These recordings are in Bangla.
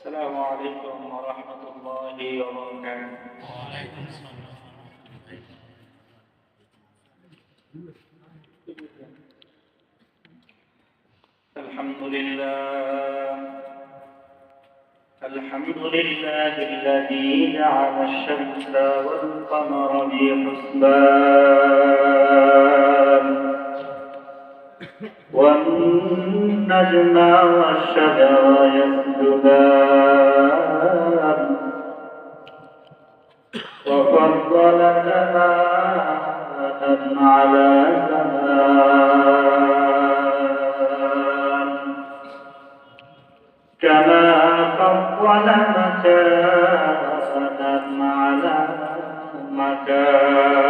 السلام عليكم ورحمة الله وبركاته. وعليكم السلام الحمد لله. الحمد لله الذي جعل الشمس والقمر بحسبان والنجم والشجر يسجدان. وفضل زمانا على زمان. كما فضل مكانا على مكان.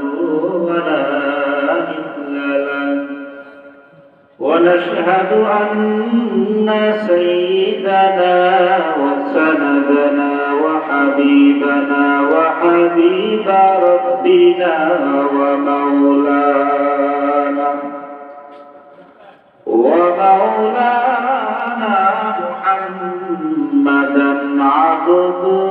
ونشهد أن سيدنا وسندنا وحبيبنا وحبيب ربنا ومولانا ومولانا محمدا عبده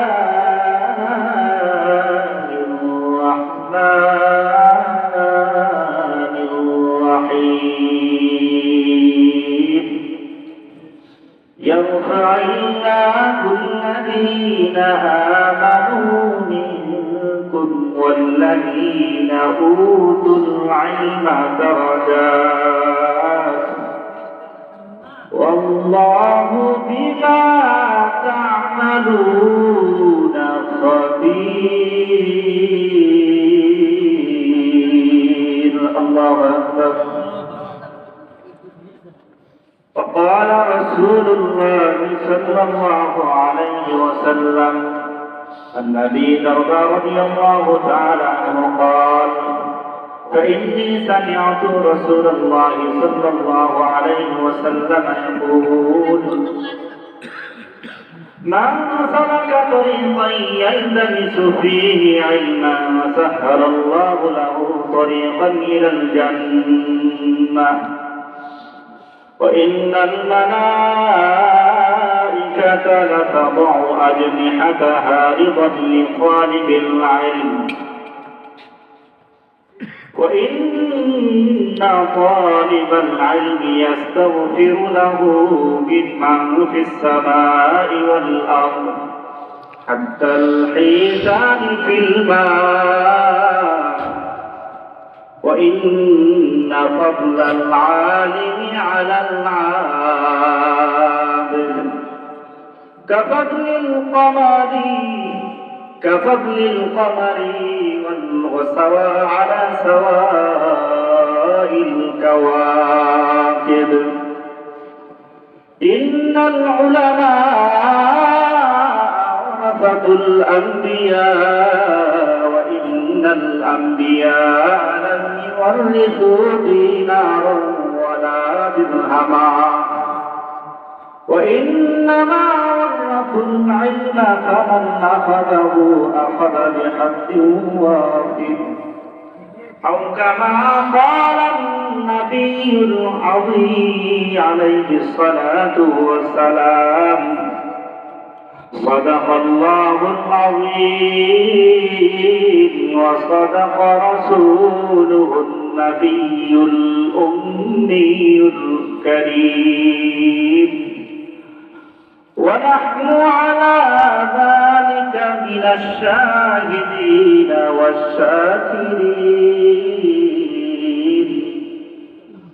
وقال رسول الله صلى الله عليه وسلم النبي درداء رضي الله تعالى عنه قال فإني سمعت رسول الله صلى الله عليه وسلم يقول من سلك طريقا يلتمس فيه علما سهل الله له طريقا إلى الجنة. وإن الملائكة لتضع أجنحتها رضا لطالب العلم. وإن طالب العلم يستغفر له جمعا في السماء والأرض. حتى الحيتان في الماء. وإن فضل العالم على العابد. كفضل القمر كفضل القمر والسواء على سواء الكواكب. إن العلماء ورثة الأنبياء وإن الأنبياء لم يورثوا دينارا ولا درهما وإنما ورثوا العلم فمن أخذه أخذ بحد واحد. أو كما قال النبي العظيم عليه الصلاة والسلام صدق الله العظيم وصدق رسوله النبي الأمي الكريم. ونحن على ذلك من الشاهدين والشاكرين.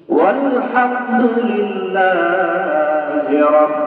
والحمد لله رب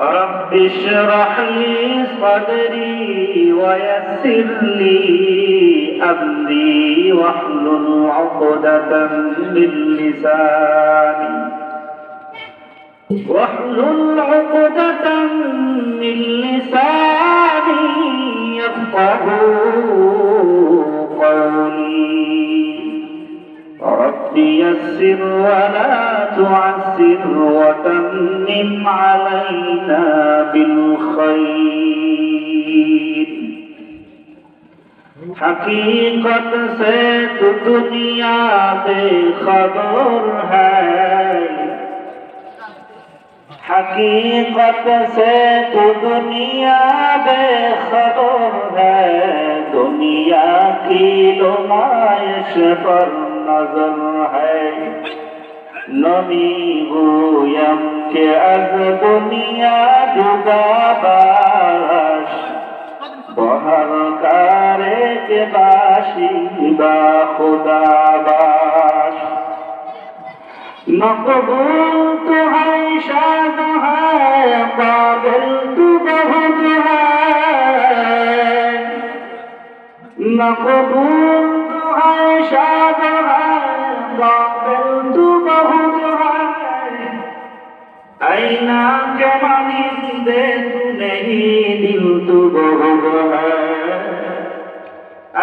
رب اشرح لي صدري ويسر لي أمري واحلل عقدة من لساني. واحلل عقدة من لساني يفقه قولي. رب يسر ولا تعسر وتمم علينا بالخير حقیقت سے تو دنیا بے خبر ہے حقیقت سے تو دنیا بے خبر ہے دنیا کی نمائش پر نظر ہے নবী গুয়ামকে আজ দুনিয়া ডুবাবাস বহার কারে কে বাসি বা খোদাবাস। নকবুল তুহাই শাদ হায় কাবিল তু বহুত হায় নকবুল তুহাই শাদ হায় ऐना के मानिंदे तू नहीं दिल तू बहुत है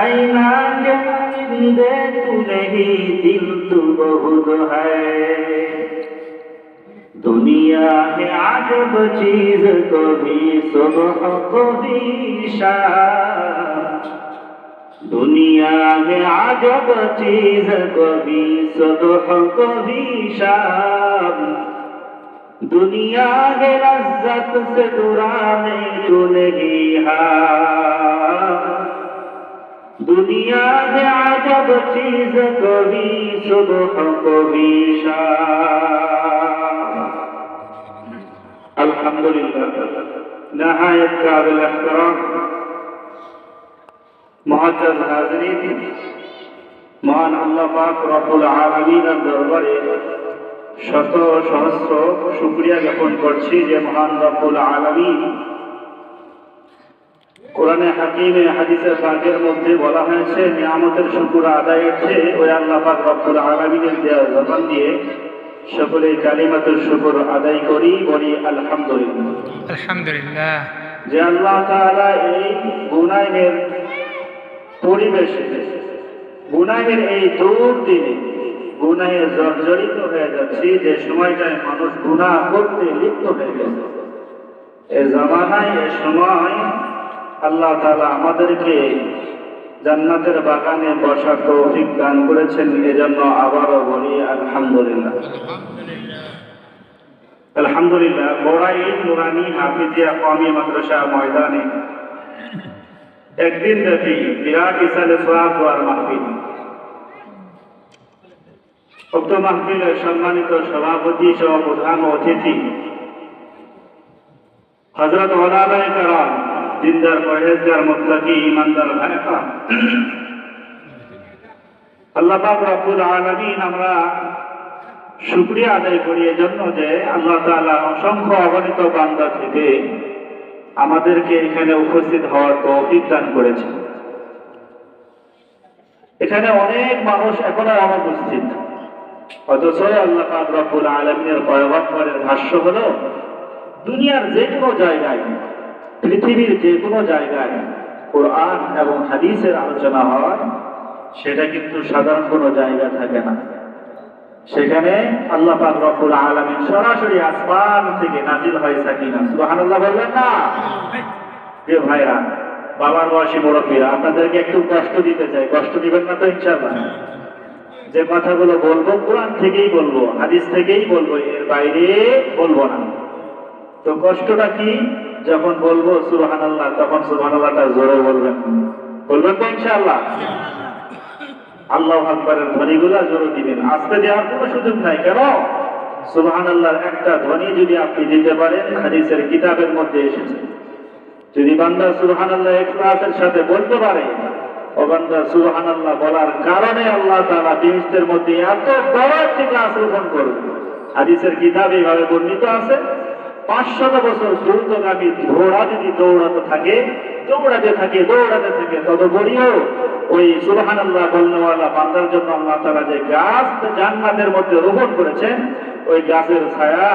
ऐना के मानिंदे तू नहीं दिल तू बहुत है दुनिया है अजब चीज कभी सुबह कभी शाम दुनिया है अजब चीज कभी सुबह कभी शाम दुनिया के लज्जत से दुराने तू नहीं हार दुनिया है अजब चीज कभी सुबह कभी शाम अल्हम्दुलिल्लाह नहायत काबिल एहतराम मुअज्जज हाज़रीन মহান আল্লাহ পাক রব্বুল আলামিনের দরবারে শত সহস্র শুক্রিয়া জ্ঞাপন করছি যে মহান রব্বুল আলামিন। কোরআনে হাকিমে হাদিসে পাকের মধ্যে বলা হয়েছে নিয়ামতের শুকুর আদায়ের চেয়ে ওই আল্লাহ পাক রব্বুল আলামিনের দেওয়া জবান দিয়ে সকলে কালিমাতুর শুকুর আদায় করি বলি আলহামদুলিল্লাহ। আলহামদুলিল্লাহ। যে আল্লাহ তাআলা এই গুনাহের পরিবেশে গুনাহের এই দূর দিনে গুনাহে জর্জরিত হয়ে যাচ্ছি, যে সময়টায় মানুষ গুনাহ করতে লিপ্ত হয়ে গেছে। এ জামানায়, এ সময় আল্লাহ তাআলা আমাদেরকে জান্নাতের বাগানে বসার তৌফিক দান করেছেন। এজন্য আবারও বলি, আলহামদুলিল্লাহ। আলহামদুলিল্লাহ। বড়াই, নুরানি, হাফিজিয়া, কওমি মাদ্রাসা, ময়দানে। একদিন ব্যাপী বিরাট ইসালে সোয়াব মাহফিল। উক্ত মাহফিলের সম্মানিত সভাপতি সহ প্রধান অতিথি হজরত ওলামায়ে কারাম, দিনদার পরহেজগার মুত্তাকি, ইমানদার ভাইরা আল্লাহ পাক আলামিন আমরা শুকরিয়া আদায় করি এজন্য যে আল্লাহ তাআলা অসংখ্য অগণিত বান্দা থেকে আমাদেরকে এখানে উপস্থিত হওয়ার তৌফিক দান করেছে এখানে অনেক মানুষ এখনও অনুপস্থিত অথচ আল্লাহ রব্বুল আলামিনের পয়গম্বরের ভাষ্য হলো, দুনিয়ার যে কোনো জায়গায়, পৃথিবীর যে কোনো জায়গায় কোরআন এবং হাদিসের আলোচনা হয়, সেটা কিন্তু সাধারণ কোনো জায়গা থাকে না। সেখানে আল্লাহ রব্বুল আলামিন সরাসরি আসমান থেকে নাজিল হয় সাকিনা সুবহানাল্লাহ বলবেন না? প্রিয় ভাইরা, বাবার বয়সী মুরব্বীরা, আপনাদেরকে একটু কষ্ট দিতে চাই। কষ্ট দিবেন না তো ইনশাআল্লাহ। যে কথাগুলো বলব, কোরআন থেকেই বলব, হাদিস থেকেই বলব, এর বাইরে বলব না। তো কষ্টটা কি? যখন বলব সুবহান আল্লাহ তখন সুবহান আল্লাহটা জোরে বলবেন। বলবেন তো ইনশাআল্লাহ? আল্লাহ আকবরের জোরে দিবেন। দেওয়ার কোনো সুযোগ নাই। কেন? সুবহান আল্লাহর একটা ধ্বনি যদি আপনি দিতে পারেন, হাদিসের কিতাবের মধ্যে এসেছে। যদি বান্দা সুবহান আল্লাহ ইখলাসের সাথে বলতে পারে ও বান্দা আল্লাহ বলার কারণে আল্লাহ তাআলা বিহিষ্টের মধ্যে এত বড় একটি ক্লাস রোপণ করবে। হাদিসের কিতাব এইভাবে বর্ণিত আছে, পাঁচশত বছর দ্রুতগামী ঘোড়া যদি দৌড়াতে থাকে দৌড়াতে থাকে দৌড়াতে থাকে ততপরিও ওই সুবহান আল্লাহ বলনেওয়ালা বান্দার জন্য আল্লাহ তারা যে গাছ জান্নাতের মধ্যে রোপণ করেছেন, ওই গাছের ছায়া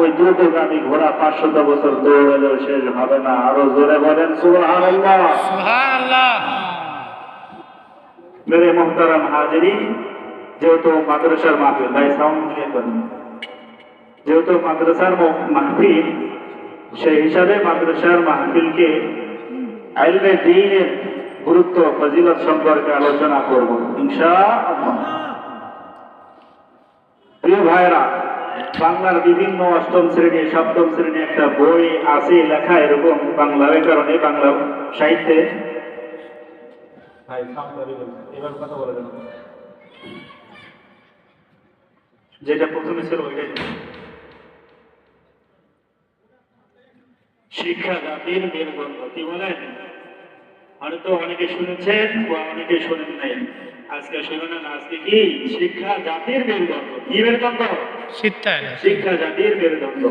ওই দ্রুতগামী ঘোড়া পাঁচশত বছর দৌড়ালেও শেষ হবে না। আরও জোরে বলেন সুবহান আল্লাহ মেরে মোহতারাম হাজিরি যেহেতু মাদ্রাসার মাহফিল ভাই সাউন্ড যেহেতু মাদ্রাসার মাহফিল সেই হিসাবে মাদ্রাসার মাহফিলকে আইলমে দিনের গুরুত্ব ফজিলত সম্পর্কে আলোচনা করব ইনশাআল্লাহ প্রিয় ভাইরা বাংলার বিভিন্ন অষ্টম শ্রেণি, সপ্তম শ্রেণি একটা বই আছে, লেখা এরকম বাংলা ব্যাকরণে, বাংলা সাহিত্যে। ভাই সাউন্ড এবার কথা বলে দেন। যেটা প্রথমে ছিল ওইটাই। শিক্ষা জাতির মেরুদণ্ড কি বলেন? হয়তো অনেকে শুনেছেন বা অনেকে শোনেন নাই। আজকে শুনে আজকে কি? শিক্ষা জাতির মেরুদণ্ড। কি মেরুদণ্ড? শিক্ষা জাতির মেরুদণ্ড।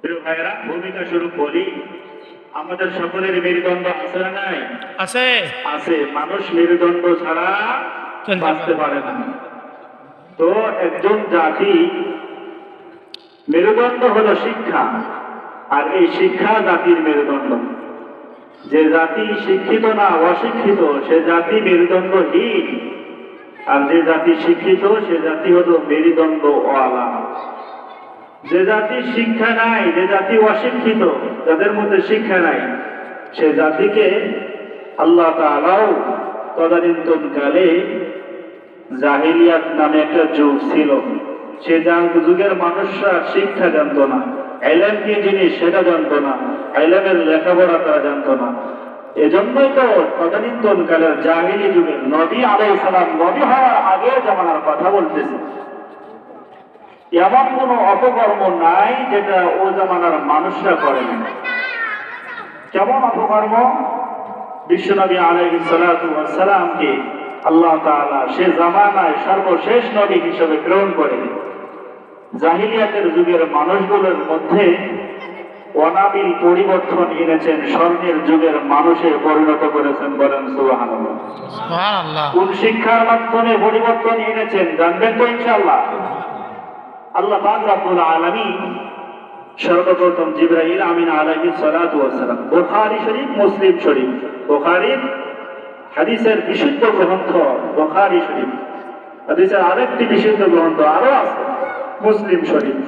প্রিয় ভাইরা ভূমিকা শুরু করি আমাদের সকলের মেরুদণ্ড আছে না নাই? আছে। আছে। মানুষ মেরুদণ্ড ছাড়া বাঁচতে পারে না। তো একজন জাতি মেরুদণ্ড হলো শিক্ষা আর এই শিক্ষা জাতির মেরুদণ্ড। যে জাতি শিক্ষিত না অশিক্ষিত সে জাতি মেরুদণ্ডহীন। আর যে জাতি শিক্ষিত সে জাতি হলো মেরুদণ্ড ওয়ালা যে জাতির শিক্ষা নাই, যে জাতি অশিক্ষিত, যাদের মধ্যে শিক্ষা নাই, সে জাতিকে আল্লাহ তাআলাও তদানীন্তন কালে জাহিলিয়াত নামে একটা যুগ ছিল। সে যুগের মানুষরা শিক্ষা জানতো না, এলেম কি জিনিস সেটা জানতো না, এলেমের লেখাপড়া তারা জানতো না। এজন্যই তো তদানীন্তন কালের জাহিলি যুগের নবী আলাই সালাম নবী হওয়ার আগে জামানার কথা বলতেছে। এমন কোন অপকর্ম নাই যেটা ও জামানার মানুষরা করে না কেমন অপকর্ম? বিশ্বনবী আলাইহিস সালাতু ওয়াস সালামকে আল্লাহ তাআলা সে জামানায় সর্বশেষ নবী হিসেবে গ্রহণ করে জাহিলিয়াতের যুগের মানুষগুলোর মধ্যে অনাবিল পরিবর্তন এনেছেন স্বর্ণের যুগের মানুষে পরিণত করেছেন বলেন সুবহানাল্লাহ। কোন শিক্ষার মাধ্যমে পরিবর্তন এনেছেন জানবেন তো ইনশাআল্লাহ। আল্লাহ পাক সর্বপ্রথম জিব্রাইল আমিন আলাইহিস সালাতু ওয়াস সালাম, বুখারী শরীফ, মুসলিম শরীফ বুখারীর হাদিসের বিশুদ্ধ গ্রন্থ, বুখারী শরীফ, হাদিসের আরেকটি বিশুদ্ধ গ্রন্থ আরও আছে, মুসলিম শরীফ।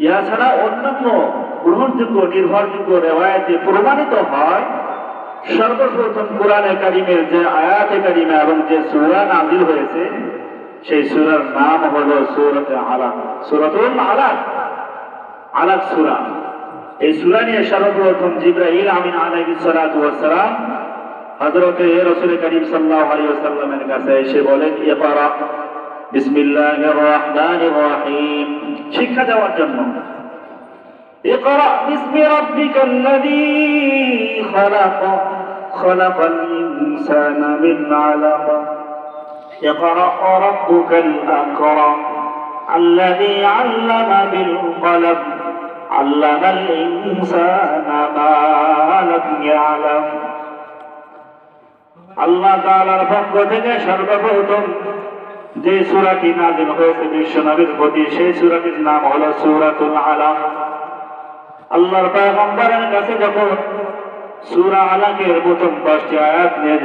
ইহা ছাড়া অন্যান্য গ্রহণযোগ্য, নির্ভরযোগ্য রেওয়ায়তে প্রমাণিত হয়, সর্বপ্রথম কোরআনে কারিমের যে আয়াতে কারিমে এবং যে সূরা নাজিল হয়েছে সেই সূরার নাম হলো সূরাতে আলাক সূরাতুল আলাক আলাক সূরা এই সূরা নিয়ে সর্বপ্রথম জিব্রাইল আমিন আলাইহিস সালাতু ওয়াস সালাম হযরতে রাসূল করিম সাল্লাল্লাহু আলাইহি ওয়াসাল্লামের কাছে এসে বলেন ইকরা বিসমিল্লাহির রহমানির রহিম শিক্ষা দেওয়ার জন্য اقرأ باسم ربك الذي خلق خلق الإنسان من علق اقرأ ربك الأكرم الذي علم بالقلم علم الإنسان ما لم يعلم আল্লাহ তাআলার পক্ষ থেকে সর্বপ্রথম যে সূরাটি নাযিল হয়েছে বিশ্বনবীর প্রতি সেই সূরাটির নাম হলো সূরাতুল আলাম আল্লাহর পয়গম্বরের কাছে যখন সূরা আলাকের প্রথম পাঁচটি আয়াত নিয়ে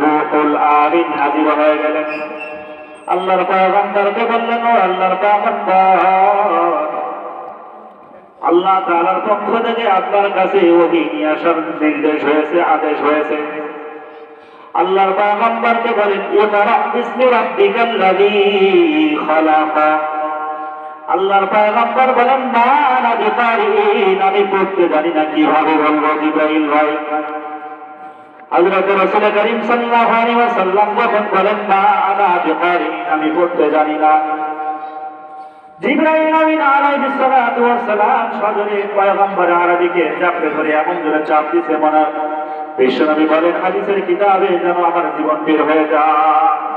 রূহুল আমিন হাজির হয়ে গেলেন। আল্লাহর বললেন, ও আল্লাহর আল্লাহ পক্ষ থেকে আপনার কাছে নিয়ে আসার নির্দেশ হয়েছে, আদেশ হয়েছে। আল্লাহর পয়গম্বরকে বলেন আল্লাহর পয়গম্বর বলেন না না বিকারিন আমি পড়তে জানি না কীভাবে বলব জিব্রাইল ভাই। করিম না আনা আমি জানি না। ধরে চাপ দিছে বিশ্বনবী বলেন, হাদিসের কিতাবে যেন আমার জীবন বের হয়ে যায়।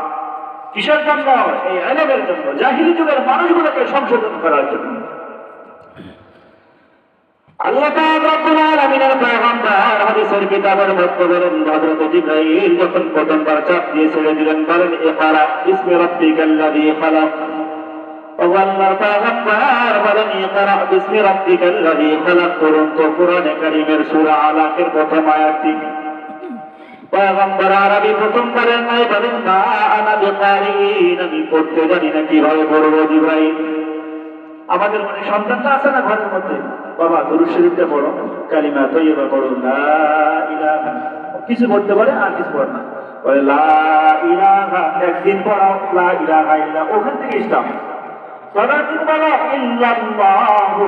কিসের জন্য এই এলেমের জন্য জাহিলি যুগের মানুষগুলোকে সংশোধন করার জন্য। আল্লাহ প্রথম আয়াতটি পয়গম্বর আরবি প্রথমবারের নয় বলেন, না, আনা বিকারিন আমি পড়তে জানি না কীভাবে পড়ব জিব্রাইল। আমাদের মানে সন্তানটা আছে না ঘরের মধ্যে? বাবা, দুরুদ শরীফটা পড়ো। কালিমা তৈবা পড়ো, লা ইলাহা কিছু পড়তে পারে আর কিছু পড়ে না। বলে, লা ইলাহা একদিন পড়াও, লা ইলাহা ওখান থেকে ইসলাম। পরের দিন বলো, ইল্লাল্লাহু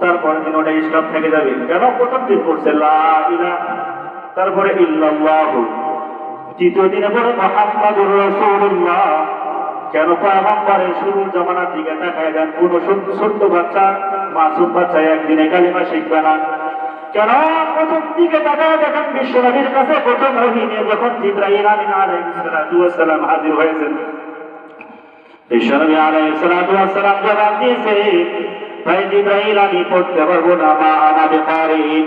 তারপরের দিন ওটা ইসলাম থেকে যাবে। কেন? প্রথম দিন পড়ছে, লা ইলাহা তারপরে ইল্লাল্লাহু। তৃতীয় দিনে পড়ে মোহাম্মদুর রাসূলুল্লাহ। কেন পয়গম্বরের শুরুর জমানার দিকে তাকায় দেন? বাচ্চা, মাসুম বাচ্চা একদিনে কালিমা শিখবে না। কেন প্রথম দিকে তাকায় দেখেন বিশ্বনবীর কাছে প্রথম রহিনে যখন জিব্রাইল আমিন আলাইহিস সালাতু ওয়াস সালাম হাজির হয়েছেন। বিশ্বনবী আলাইহিস সালাতু ওয়াস জবাব দিয়েছে, ভাই জিব্রাইল, আমি পড়তে পারব না, মা আনা বিকারিন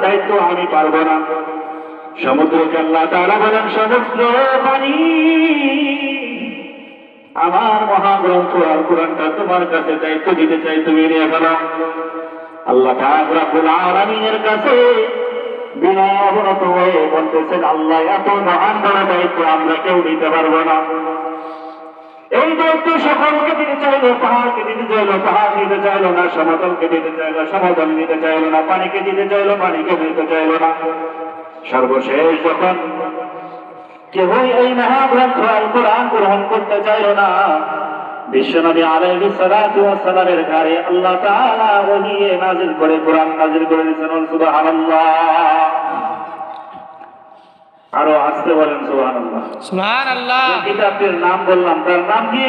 দায়িত্ব আমার মহাগ্রন্থ আর কোরআনটা তোমার কাছে দায়িত্ব দিতে চাই, তুমি নিয়ে ফেলো। আল্লাহ রব্বুল আলামিনের কাছে বিনয় অবনত হয়ে বলতেছেন, আল্লাহ, এত মহান বড় দায়িত্ব আমরা কেউ নিতে পারব না। এই দায়িত্ব সকলকে দিতে চাইলো পাহাড়কে দিতে চাইলো পাহাড় নিতে চাইলো না, সমতলকে দিতে চাইলো, সমতল নিতে চাইলো না, পানিকে দিতে চাইলো, পানিকে দিতে চাইলো না। সর্বশেষ যখন কেউই এই মহাগ্রন্থ আল কোরআন গ্রহণ করতে চাইলো না বিশ্বনবী আলাইহিস সালাতু ওয়াস সালামের ঘরে আল্লাহ তাআলা ওহিয়ে নাজিল করে, কোরআন নাজিল করে দিয়েছেন সুবহানাল্লাহ। আরও আসতে বলেন সুবহানাল্লাহ। আল্লাহ কিতাবটির নাম বললাম তার নাম কি?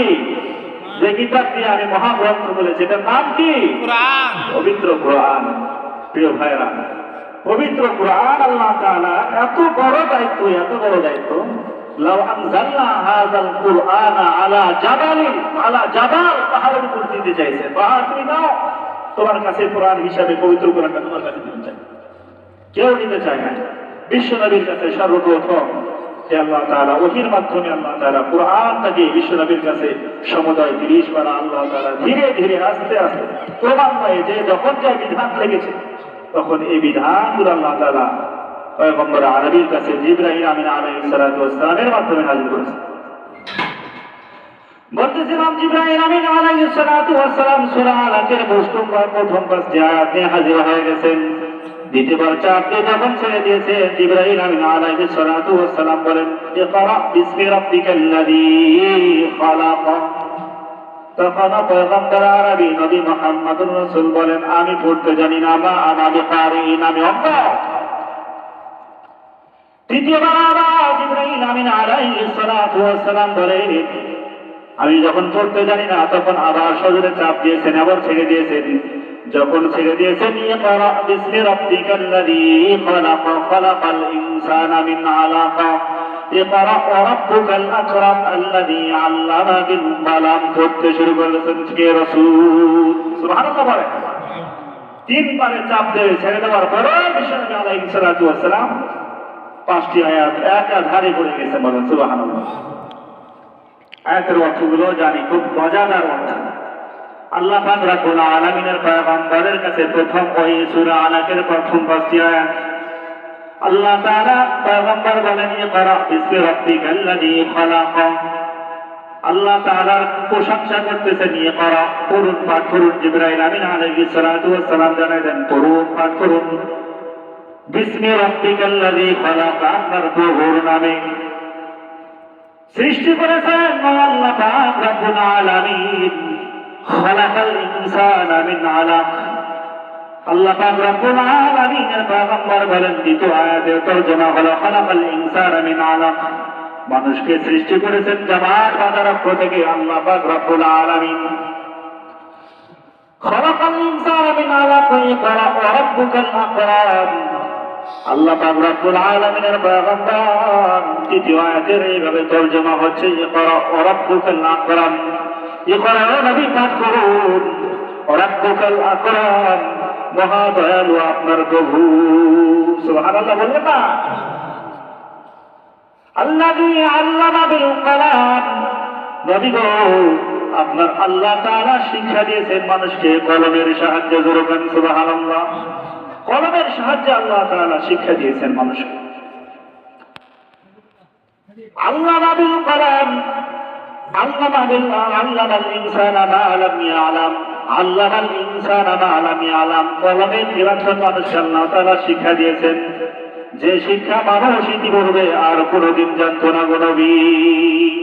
যে কিতাবটি আমি মহাগ্রন্থ বলেছি এটার নাম কি? পবিত্র কোরআন। প্রিয় ভাইরা পবিত্র কোরআন আল্লাহ তাআলা এত বড় দায়িত্ব এত বড় দায়িত্ব। লাউ আনজালনা হাযাল কুরআন আলা জাবালিন আলা জাবাল পাহাড়ের উপর দিতে চাইছে। পাহাড় তুমি নাও তোমার কাছে কোরআন হিসাবে পবিত্র কোরআনটা তোমার কাছে দিতে চাই। কেউ নিতে চায় না। বিশ্ব নবীর কাছে সর্বপ্রথম যে আল্লাহ তাআলা ওহির মাধ্যমে আল্লাহ তাআলা কোরআনটাকে বিশ্ব নবীর কাছে সমুদায় তিরিশ বার আল্লাহ তাআলা ধীরে ধীরে আস্তে আস্তে ক্রমান্বয়ে যে যখন যা বিধান লেগেছে, তখন এই বিধানগুলো আল্লাহ তাআলা পয়গম্বর আরবির কাছে জিব্রাহিম আমিন আলাইহিস সালাতু ওয়াস মাধ্যমে নাযিল করেছে। বলতেছিলাম জিব্রাহিম আমিন আলাইহিস সালাতু ওয়াস সালাম সূরা আলাকের প্রথম পাঁচটি আয়াতে হাজির হয়ে গেছেন। দ্বিতীয়বার যখন ছেড়ে দিয়েছে আলাইহিস সালাতু সালাম বলেন বিসমি খালাক। পয়গম্বর আরবি নবী রাসূল বলেন, আমি পড়তে জানি না, মা আমি পারি আমি অজ্ঞ তৃতীয়বার আবার আলাইহিস সালাতু সালাম বলেন, আমি যখন পড়তে জানি না, তখন আবার সজরে চাপ দিয়েছেন, আবার ছেড়ে দিয়েছেন। যখন ছেড়ে দিয়েছেন, ইকরা বিসমি ইনসানা মিন আলাক। রাব্বুকাল আকরাম আল্লাযী আল্লামা বিল কালাম পড়তে শুরু করেছেন কে রাসূল। সুবহানাল্লাহ তিনবারে চাপ দিয়ে ছেড়ে দেওয়ার পরে বিশ্বনবী আলাইহিস সালাতু পাঁচটি আয়াত একাধারে পড়ে গেছে বলেন, সুবহানাল্লাহ। আয়াতের অর্থগুলো জানি, খুব মজাদার অর্থ। আল্লাহ পাক রাব্বুল আলামিনের পয়গম্বরের কাছে প্রথম ওই সূরা আলাকের প্রথম পাঁচটি আয়াত। আল্লাহ তাআলা পয়গম্বর বলেন ইকরা বিসমি রাব্বিকাল্লাযী খালাক। আল্লাহ তাআলার প্রশংসা করতেছেন ইকরা পড়ুন পাঠ করুন। জিবরাইল আমিন আলাইহিস সালাতু ওয়াস সালাম জানাই দেন পড়ুন পাঠ করুন। বিসমি রাব্বিকাল্লাযী খালাক আপনার প্রভুর নামে। সৃষ্টি করেছেন আল্লাহ পাক রব্বুল আলামিন। মিন আলামিনের মিন মানুষকে সৃষ্টি করেছেন জামার বাজারক্ষ থেকে আল্লাহ পাক রব্বুল আলামিন মিন আল্লাহ পাক আলামিনের তৃতীয় আয়াতের এইভাবে তরজমা হচ্ছে ইকরা ওয়া আপনার প্রভু। আল্লাহ তাআলা শিক্ষা দিয়েছেন মানুষকে, কলমের সাহায্যে জোরকান সুবহানাল্লাহ। কলমের সাহায্যে আল্লাহ তাআলা শিক্ষা দিয়েছেন মানুষকে। আল্লাহ বিল কলাম শিক্ষা দিয়েছেন যে শিক্ষা মানুষ ইতিপূর্বে আর কোনোদিন জানতো না নবী।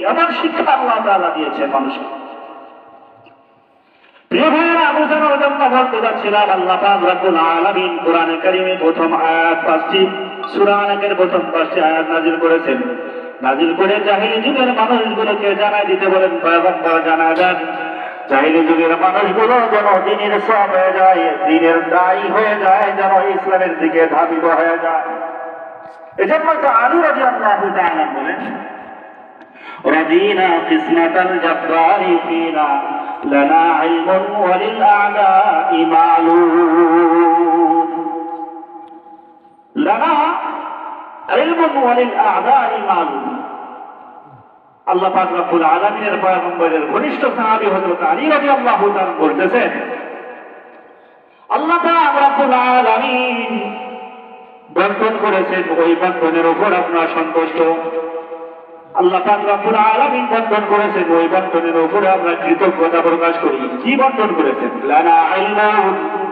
এমন শিক্ষা আল্লাহ তাআলা দিয়েছেন মানুষকে। জানার জন্য বলতে যাচ্ছিলাম, আল্লাহ আলামিন কোরআনে কারিমে প্রথম আয়াত পাঁচটি, সূরা আনাকের প্রথম পাঁচটি আয়াত নাজিল করেছেন। নাজিল করে জাহিলি যুগের মানুষগুলোকে জানাই দিতে বলেন পয়গম্বর জানা দেন জাহিলি যুগের মানুষগুলো যেন দিনের সব হয়ে যায় দিনের দায়ী হয়ে যায় যেন ইসলামের দিকে ধাবিত হয়ে যায় এজন্য তো আলু রাজি আল্লাহ বলেন رضينا قسمة الجبار فينا لنا علم وللأعداء معلوم لنا علم وللأعداء معلوم আল্লাহ ঘনিষ্ঠ আলী বলতেছেন, আল্লাহ বন্টন করেছেন, ওই বন্টনের উপর আপনার সন্তুষ্ট। আল্লাহ পাক রব্বুল বন্টন করেছেন, ওই বন্টনের উপরে আমরা কৃতজ্ঞতা প্রকাশ করি। কি বন্টন করেছেন? লানা ইলমুন।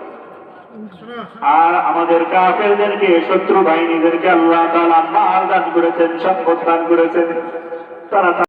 আর আমাদের কাফেরদেরকে শত্রু বাহিনীদেরকে আল্লাহ তালা মাল দান করেছেন সম্পদ দান করেছেন। তারা